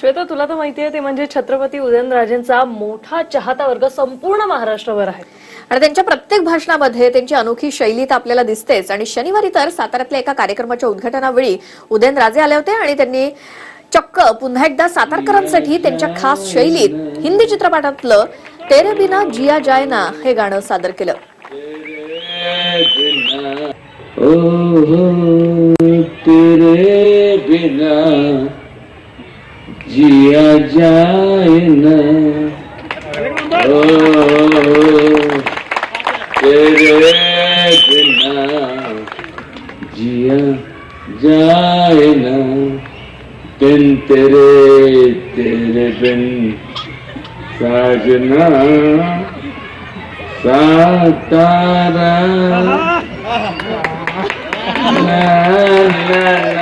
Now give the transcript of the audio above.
श्वेता तुला तर माहितीये ते म्हणजे छत्रपती उदयनराजेंचा मोठा चाहता वर्ग संपूर्ण महाराष्ट्रभर आहे. आणि त्यांच्या प्रत्येक भाषणामध्ये त्यांची अनोखी शैली तर आपल्याला दिसतेच. आणि शनिवारी तर साताऱ्यातल्या एका कार्यक्रमाच्या उद्घाटनावेळी उदयनराजे आले होते आणि त्यांनी चक्क पुन्हा एकदा सातारकरांसाठी त्यांच्या खास शैलीत हिंदी चित्रपटातलं तेरे बिना जिया जायना हे गाणं सादर केलं. ओ हो तेरे बिना जिया जाए ना। ओ तेरे बिना जिया जाए ना। बिन तेरे तेरे बिन साजना। सातारा। ला, ला, ला,